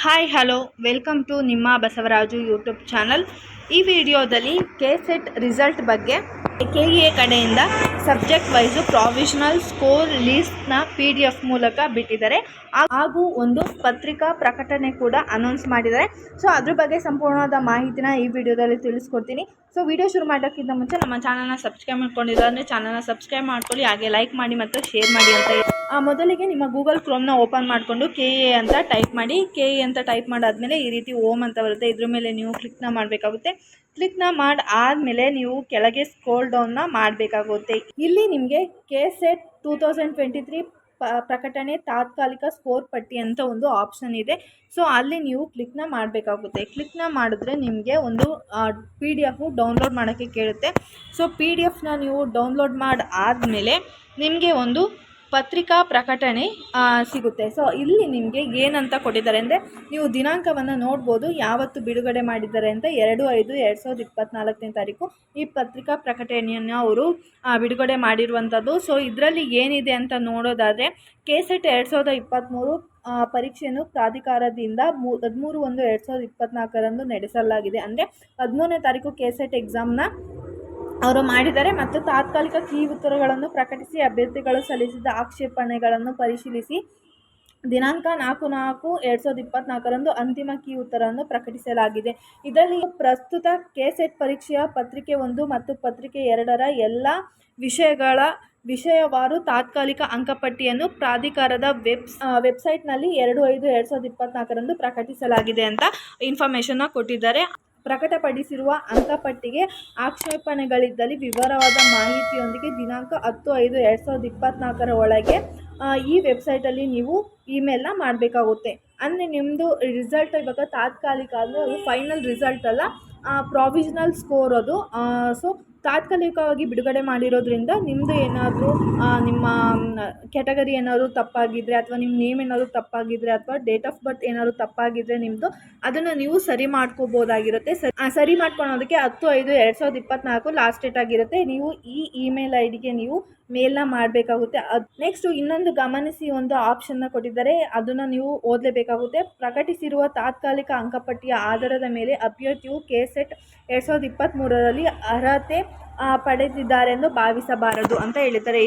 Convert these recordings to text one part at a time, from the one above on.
Hi hello welcome to ನಿಮ್ಮ Basavaraju YouTube channel ಈ ವಿಡಿಯೋದಲ್ಲಿ ಕೆ ಸೆಟ್ ರಿಸಲ್ಟ್ ಬಗ್ಗೆ ಕೆ ಎ ಕಡೆಯಿಂದ ಸಬ್ಜೆಕ್ಟ್ ವೈಸು ಪ್ರಾವಿಷನಲ್ ಸ್ಕೋರ್ ಲೀಸ್ಟ್ನ ಪಿ ಡಿ ಎಫ್ ಮೂಲಕ ಬಿಟ್ಟಿದ್ದಾರೆ. ಹಾಗೂ ಒಂದು ಪತ್ರಿಕಾ ಪ್ರಕಟಣೆ ಕೂಡ ಅನೌನ್ಸ್ ಮಾಡಿದ್ದಾರೆ. ಸೊ, ಅದ್ರ ಬಗ್ಗೆ ಸಂಪೂರ್ಣವಾದ ಮಾಹಿತಿನ ಈ ವಿಡಿಯೋದಲ್ಲಿ ತಿಳಿಸ್ಕೊಡ್ತೀನಿ. ಸೊ, ವಿಡಿಯೋ ಶುರು ಮಾಡೋಕ್ಕಿಂತ ಮುಂಚೆ ನಮ್ಮ ಚಾನಲ್ನ ಸಬ್ಸ್ಕ್ರೈಬ್ ಮಾಡ್ಕೊಂಡಿದ್ದಾರೆ ಚಾನಲ್ನ ಸಬ್ಸ್ಕ್ರೈಬ್ ಮಾಡ್ಕೊಳ್ಳಿ, ಹಾಗೆ ಲೈಕ್ ಮಾಡಿ ಮತ್ತು ಶೇರ್ ಮಾಡಿ ಅಂತ ಮೊದಲಿಗೆ ನಿಮ್ಮ ಗೂಗಲ್ ಕ್ರೋಮ್ನ ಓಪನ್ ಮಾಡಿಕೊಂಡು ಕೆ ಎ ಅಂತ ಟೈಪ್ ಮಾಡಿ. ಕೆ ಎ ಅಂತ ಟೈಪ್ ಮಾಡಾದ್ಮೇಲೆ ಈ ರೀತಿ ಓಮ್ ಅಂತ ಬರುತ್ತೆ. ಇದ್ರ ಮೇಲೆ ನೀವು ಕ್ಲಿಕ್ನ ಮಾಡಬೇಕಾಗುತ್ತೆ. ಕ್ಲಿಕ್ನ ಮಾಡಿ ಆದಮೇಲೆ ನೀವು ಕೆಳಗೆ ಸ್ಕ್ರೋಲ್ ಡೌನ್ನ ಮಾಡಬೇಕಾಗುತ್ತೆ. ಇಲ್ಲಿ ನಿಮಗೆ ಕೆ ಸೆಟ್ ಟೂ ಪ್ರಕಟಣೆ ತಾತ್ಕಾಲಿಕ ಸ್ಕೋರ್ ಪಟ್ಟಿ ಅಂತ ಒಂದು ಆಪ್ಷನ್ ಇದೆ. ಸೊ, ಅಲ್ಲಿ ನೀವು ಕ್ಲಿಕ್ನ ಮಾಡಬೇಕಾಗುತ್ತೆ. ಕ್ಲಿಕ್ನ ಮಾಡಿದ್ರೆ ನಿಮಗೆ ಒಂದು ಪಿ ಡಿ ಎಫು ಡೌನ್ಲೋಡ್ ಮಾಡೋಕ್ಕೆ ಕೇಳುತ್ತೆ. ಸೊ, ಪಿ ಡಿ ಎಫ್ನ ನೀವು ಡೌನ್ಲೋಡ್ ಮಾಡಿ ಆದಮೇಲೆ ನಿಮಗೆ ಒಂದು ಪತ್ರಿಕಾ ಪ್ರಕಟಣೆ ಸಿಗುತ್ತೆ. ಸೊ ಇಲ್ಲಿ ನಿಮಗೆ ಏನಂತ ಕೊಟ್ಟಿದ್ದಾರೆ ಅಂದರೆ, ನೀವು ದಿನಾಂಕವನ್ನು ನೋಡ್ಬೋದು, ಯಾವತ್ತು ಬಿಡುಗಡೆ ಮಾಡಿದ್ದಾರೆ ಅಂತ ಎರಡು ಐದು ಎರಡು ಸಾವಿರದ ಇಪ್ಪತ್ತ್ನಾಲ್ಕನೇ ತಾರೀಕು ಈ ಪತ್ರಿಕಾ ಪ್ರಕಟಣೆಯನ್ನು ಅವರು ಬಿಡುಗಡೆ ಮಾಡಿರುವಂಥದ್ದು ಸೊ ಇದರಲ್ಲಿ ಏನಿದೆ ಅಂತ ನೋಡೋದಾದರೆ ಕೆ ಸೆಟ್ ಎರಡು ಸಾವಿರದ ಇಪ್ಪತ್ತ್ಮೂರು ಪರೀಕ್ಷೆಯನ್ನು ಪ್ರಾಧಿಕಾರದಿಂದ ಮೂ, ಹದಿಮೂರು ಒಂದು ಎರಡು ಸಾವಿರದ ಇಪ್ಪತ್ತ್ನಾಲ್ಕರಂದು ನಡೆಸಲಾಗಿದೆ. ಅಂದರೆ, ಹದಿಮೂರನೇ ತಾರೀಕು ಕೆ ಸೆಟ್ ಎಕ್ಸಾಮ್ನ ಅವರು ಮಾಡಿದ್ದಾರೆ ಮತ್ತು ತಾತ್ಕಾಲಿಕ ಕೀ ಉತ್ತರಗಳನ್ನು ಪ್ರಕಟಿಸಿ ಅಭ್ಯರ್ಥಿಗಳು ಸಲ್ಲಿಸಿದ ಆಕ್ಷೇಪಣೆಗಳನ್ನು ಪರಿಶೀಲಿಸಿ. ದಿನಾಂಕ ನಾಲ್ಕು ನಾಲ್ಕು ಎರಡು ಸಾವಿರದ ಇಪ್ಪತ್ನಾಲ್ಕರಂದು ಅಂತಿಮ ಕೀ ಉತ್ತರವನ್ನು ಪ್ರಕಟಿಸಲಾಗಿದೆ. ಇದರಲ್ಲಿ ಪ್ರಸ್ತುತ ಕೆ ಸೆಟ್ ಪರೀಕ್ಷೆಯ ಪತ್ರಿಕೆ ಒಂದು ಮತ್ತು ಪತ್ರಿಕೆ ಎರಡರ ಎಲ್ಲ ವಿಷಯಗಳ ವಿಷಯವಾರು ತಾತ್ಕಾಲಿಕ ಅಂಕಪಟ್ಟಿಯನ್ನು ಪ್ರಾಧಿಕಾರದ ವೆಬ್ ವೆಬ್ಸೈಟ್ನಲ್ಲಿ ಎರಡು ಐದು ಎರಡು ಸಾವಿರದ ಇಪ್ಪತ್ನಾಲ್ಕರಂದು ಪ್ರಕಟಿಸಲಾಗಿದೆ ಅಂತ ಇನ್ಫಾರ್ಮೇಷನ್ನ ಕೊಟ್ಟಿದ್ದಾರೆ. ಪ್ರಕಟಪಡಿಸಿರುವ ಅಂಕಪಟ್ಟಿಗೆ ಆಕ್ಷೇಪಣೆಗಳಿದ್ದಲ್ಲಿ ವಿವರವಾದ ಮಾಹಿತಿಯೊಂದಿಗೆ ದಿನಾಂಕ ಹತ್ತು ಐದು ಎರಡು ಸಾವಿರದ ಇಪ್ಪತ್ತ್ನಾಲ್ಕರ ಒಳಗೆ ಈ ವೆಬ್ಸೈಟಲ್ಲಿ ನೀವು ಇಮೇಲ್ನ ಮಾಡಬೇಕಾಗುತ್ತೆ. ಅಂದರೆ ನಿಮ್ಮದು ರಿಸಲ್ಟ್ ಇವಾಗ ತಾತ್ಕಾಲಿಕ ಅಂದರೆ ಅದು ಫೈನಲ್ ರಿಸಲ್ಟ್ ಅಲ್ಲ ಪ್ರಾವಿಷನಲ್ ಸ್ಕೋರ್ ಅದು ಸೊ ತಾತ್ಕಾಲಿಕವಾಗಿ ಬಿಡುಗಡೆ ಮಾಡಿರೋದ್ರಿಂದ ನಿಮ್ಮದು ಏನಾದರೂ ನಿಮ್ಮ ಕ್ಯಾಟಗರಿ ಏನಾದರೂ ತಪ್ಪಾಗಿದ್ದರೆ ಅಥವಾ ನಿಮ್ಮ ನೇಮ್ ಏನಾದರೂ ತಪ್ಪಾಗಿದ್ದರೆ ಅಥವಾ ಡೇಟ್ ಆಫ್ ಬರ್ತ್ ಏನಾದರೂ ತಪ್ಪಾಗಿದ್ದರೆ ನಿಮ್ಮದು ಅದನ್ನು ನೀವು ಸರಿ ಮಾಡ್ಕೋಬೋದಾಗಿರುತ್ತೆ. ಸರಿ ಸರಿ ಮಾಡ್ಕೊಳೋದಕ್ಕೆ ಹತ್ತು, ಐದು, ಎರಡು ಸಾವಿರದ ಇಪ್ಪತ್ತ್ನಾಲ್ಕು ಲಾಸ್ಟ್ ಡೇಟ್ ಆಗಿರುತ್ತೆ. ನೀವು ಈ ಇಮೇಲ್ ಐ ಡಿಗೆ ನೀವು ಮೇಲ್ನ ಮಾಡಬೇಕಾಗುತ್ತೆ. ಅದು ನೆಕ್ಸ್ಟು ಇನ್ನೊಂದು ಗಮನಿಸಿ ಒಂದು ಆಪ್ಷನ್ನ ಕೊಟ್ಟಿದ್ದಾರೆ. ಅದನ್ನು ನೀವು ಓದಲೇಬೇಕಾಗುತ್ತೆ. ಪ್ರಕಟಿಸಿರುವ ತಾತ್ಕಾಲಿಕ ಅಂಕಪಟ್ಟಿಯ ಆಧಾರದ ಮೇಲೆ ಅಭ್ಯರ್ಥಿಯು ಕೆ ಸೆಟ್ ಎರಡು ಸಾವಿರದ ಇಪ್ಪತ್ತ್ಮೂರರಲ್ಲಿ ಅರ್ಹತೆ ಪಡೆದಿದ್ದಾರೆಂದು ಭಾವಿಸಬಾರದು ಅಂತ ಹೇಳಿದ್ದಾರೆ.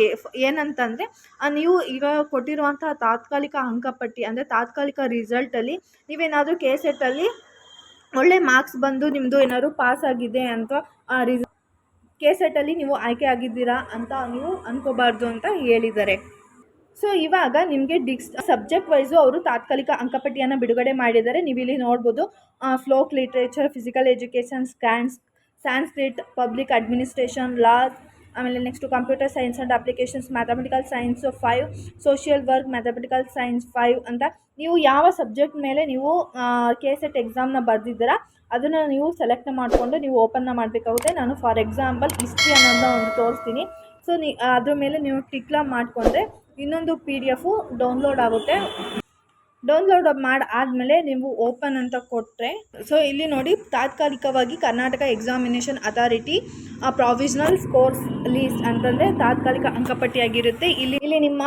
ಏನಂತಂದರೆ ನೀವು ಈಗ ಕೊಟ್ಟಿರುವಂತಹ ತಾತ್ಕಾಲಿಕ ಅಂಕಪಟ್ಟಿ ಅಂದರೆ ತಾತ್ಕಾಲಿಕ ರಿಸಲ್ಟಲ್ಲಿ ನೀವೇನಾದರೂ ಕೆ ಸೆಟ್ಟಲ್ಲಿ ಒಳ್ಳೆ ಮಾರ್ಕ್ಸ್ ಬಂದು ನಿಮ್ಮದು ಏನಾದ್ರು ಪಾಸ್ ಆಗಿದೆ ಅಂತ ರಿಸ ಕೆ ಸೆಟ್ಟಲ್ಲಿ ನೀವು ಆಯ್ಕೆ ಆಗಿದ್ದೀರಾ ಅಂತ ನೀವು ಅಂದ್ಕೋಬಾರ್ದು ಅಂತ ಹೇಳಿದ್ದಾರೆ. ಸೊ ಇವಾಗ ನಿಮಗೆ ಡಿಕ್ಸ್ ಸಬ್ಜೆಕ್ಟ್ ವೈಸು ಅವರು ತಾತ್ಕಾಲಿಕ ಅಂಕಪಟ್ಟಿಯನ್ನು ಬಿಡುಗಡೆ ಮಾಡಿದ್ದಾರೆ. ನೀವು ಇಲ್ಲಿ ನೋಡ್ಬೋದು folk literature physical education scans Sanskrit public administration law ಆಮೇಲೆ next computer science and applications mathematical science five social work mathematical science five ಅಂತ. ನೀವು ಯಾವ ಸಬ್ಜೆಕ್ಟ್ ಮೇಲೆ ನೀವು ಕೆ ಸೆಟ್ ಎಕ್ಸಾಮ್ನ ಬರೆದಿದ್ದೀರಾ, ಅದನ್ನು ನೀವು ಸೆಲೆಕ್ಟ್ ಮಾಡಿಕೊಂಡು ನೀವು ಓಪನ್ನ ಮಾಡಬೇಕಾಗುತ್ತೆ. ನಾನು ಫಾರ್ ಎಕ್ಸಾಂಪಲ್ ಹಿಸ್ಟ್ರಿ ಅನ್ನೋದನ್ನ ಒಂದು ತೋರಿಸ್ತೀನಿ. ಸೊ ನೀ, ಅದ್ರ ಮೇಲೆ ನೀವು ಟಿಕ್ಲ ಮಾಡಿಕೊಂಡ್ರೆ ಇನ್ನೊಂದು ಪಿ ಡಿ ಎಫು ಡೌನ್ಲೋಡ್ ಆಗುತ್ತೆ. ಡೌನ್ಲೋಡ್ ಮಾಡಿ ಆದಮೇಲೆ ನೀವು ಓಪನ್ ಅಂತ ಕೊಟ್ಟರೆ ಸೊ ಇಲ್ಲಿ ನೋಡಿ ತಾತ್ಕಾಲಿಕವಾಗಿ Karnataka examination authority provisional scores list ಅಂತಂದರೆ ತಾತ್ಕಾಲಿಕ ಅಂಕಪಟ್ಟಿಯಾಗಿರುತ್ತೆ. ಇಲ್ಲಿ ಇಲ್ಲಿ ನಿಮ್ಮ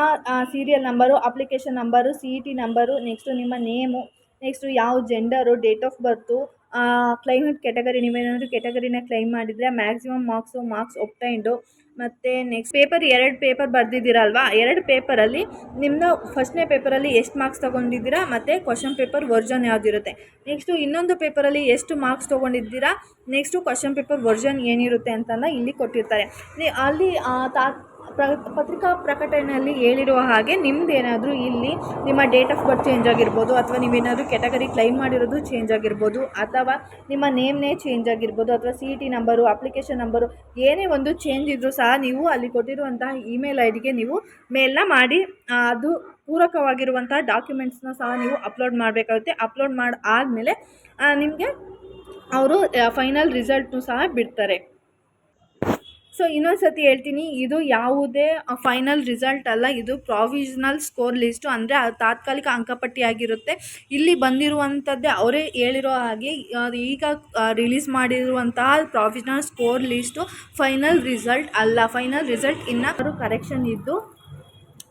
serial number application number C E T number next ನಿಮ್ಮ ನೇಮು ನೆಕ್ಸ್ಟು ಯಾವ gender date of birth claimed category ನೀವೇನಾದರೂ ಕೆಟಗರಿನ ಕ್ಲೈಮ್ ಮಾಡಿದರೆ ಮ್ಯಾಕ್ಸಿಮಮ್ ಮಾರ್ಕ್ಸು ಮಾರ್ಕ್ಸ್ ಒಪ್ಟೈಂಡು ಮತ್ತು ನೆಕ್ಸ್ಟ್ ಪೇಪರ್ ಎರಡು ಪೇಪರ್ ಬರೆದಿದ್ದೀರಲ್ವಾ? ಎರಡು ಪೇಪರಲ್ಲಿ ನಿಮ್ಮನ್ನ ಫಸ್ಟ್ನೇ ಪೇಪರಲ್ಲಿ ಎಷ್ಟು ಮಾರ್ಕ್ಸ್ ತೊಗೊಂಡಿದ್ದೀರಾ? ಮತ್ತು ಕ್ವಶನ್ ಪೇಪರ್ ವರ್ಜನ್ ಯಾವುದಿರುತ್ತೆ? ನೆಕ್ಸ್ಟು ಇನ್ನೊಂದು ಪೇಪರಲ್ಲಿ ಎಷ್ಟು ಮಾರ್ಕ್ಸ್ ತೊಗೊಂಡಿದ್ದೀರಾ? ನೆಕ್ಸ್ಟು ಕ್ವಶನ್ ಪೇಪರ್ ವರ್ಜನ್ ಏನಿರುತ್ತೆ ಅಂತೆಲ್ಲ ಇಲ್ಲಿ ಕೊಟ್ಟಿರ್ತಾರೆ. ಅಲ್ಲಿ ತಾ ಪ್ರ, ಪತ್ರಿಕಾ ಪ್ರಕಟಣೆಯಲ್ಲಿ ಹೇಳಿರುವ ಹಾಗೆ ನಿಮ್ಮದೇನಾದರೂ ಇಲ್ಲಿ ನಿಮ್ಮ ಡೇಟ್ ಆಫ್ ಬರ್ತ್ ಚೇಂಜ್ ಆಗಿರ್ಬೋದು ಅಥವಾ ನೀವೇನಾದರೂ ಕೆಟಗರಿ ಕ್ಲೈಮ್ ಮಾಡಿರೋದು ಚೇಂಜ್ ಆಗಿರ್ಬೋದು ಅಥವಾ ನಿಮ್ಮ ನೇಮ್ನೇ ಚೇಂಜ್ ಆಗಿರ್ಬೋದು ಅಥವಾ C E T number, application number, ಏನೇ ಒಂದು ಚೇಂಜ್ ಇದ್ದರೂ ಸಹ ನೀವು ಅಲ್ಲಿ ಕೊಟ್ಟಿರುವಂತಹ ಇಮೇಲ್ ಐ ಡಿಗೆ ನೀವು ಮೇಲ್ನ ಮಾಡಿ ಅದು ಪೂರಕವಾಗಿರುವಂಥ ಡಾಕ್ಯುಮೆಂಟ್ಸ್ನ ಸಹ ನೀವು ಅಪ್ಲೋಡ್ ಮಾಡಬೇಕಾಗುತ್ತೆ. ಅಪ್ಲೋಡ್ ಮಾಡಿ, ಆದಮೇಲೆ ನಿಮಗೆ ಅವರು ಫೈನಲ್ ರಿಸಲ್ಟ್ನು ಸಹ ಬಿಡ್ತಾರೆ. ಸೊ ಇನ್ನೊಂದು ಸತಿ ಹೇಳ್ತೀನಿ, ಇದು ಯಾವುದೇ ಫೈನಲ್ ರಿಸಲ್ಟ್ ಅಲ್ಲ, ಇದು ಪ್ರಾವಿಷನಲ್ ಸ್ಕೋರ್ ಲಿಸ್ಟು ಅಂದರೆ ತಾತ್ಕಾಲಿಕ ಅಂಕಪಟ್ಟಿ ಆಗಿರುತ್ತೆ. ಇಲ್ಲಿ ಬಂದಿರುವಂಥದ್ದೇ ಅವರೇ ಹೇಳಿರೋ ಹಾಗೆ ಈಗ ರಿಲೀಸ್ ಮಾಡಿರುವಂತಹ provisional score list final result ಅಲ್ಲ. ಫೈನಲ್ ರಿಸಲ್ಟ್ ಇನ್ನೂ ಕರೆಕ್ಷನ್ ಇದ್ದು,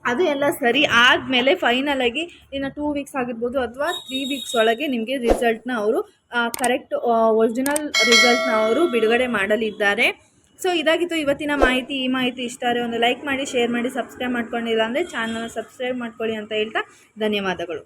ಅದು ಎಲ್ಲ ಸರಿ ಆದಮೇಲೆ ಫೈನಲಾಗಿ ಇನ್ನು ಟೂ ವೀಕ್ಸ್ ಆಗಿರ್ಬೋದು ಅಥವಾ ತ್ರೀ ವೀಕ್ಸ್ ಒಳಗೆ ನಿಮಗೆ ರಿಸಲ್ಟ್ನ ಅವರು ಕರೆಕ್ಟ್ ಒರಿಜಿನಲ್ ರಿಸಲ್ಟ್ನ ಅವರು ಬಿಡುಗಡೆ ಮಾಡಲಿದ್ದಾರೆ. ಸೊ ಇದಾಗಿತ್ತು ಇವತ್ತಿನ ಮಾಹಿತಿ. ಈ ಮಾಹಿತಿ ಇಷ್ಟ ಆದರೆ ಒಂದು ಲೈಕ್ ಮಾಡಿ ಶೇರ್ ಮಾಡಿ ಸಬ್ಸ್ಕ್ರೈಬ್ ಮಾಡ್ಕೊಂಡಿಲ್ಲ ಅಂದರೆ ಚಾನಲ್ನ ಸಬ್ಸ್ಕ್ರೈಬ್ ಮಾಡ್ಕೊಳ್ಳಿ ಅಂತ ಹೇಳ್ತಾ ಧನ್ಯವಾದಗಳು.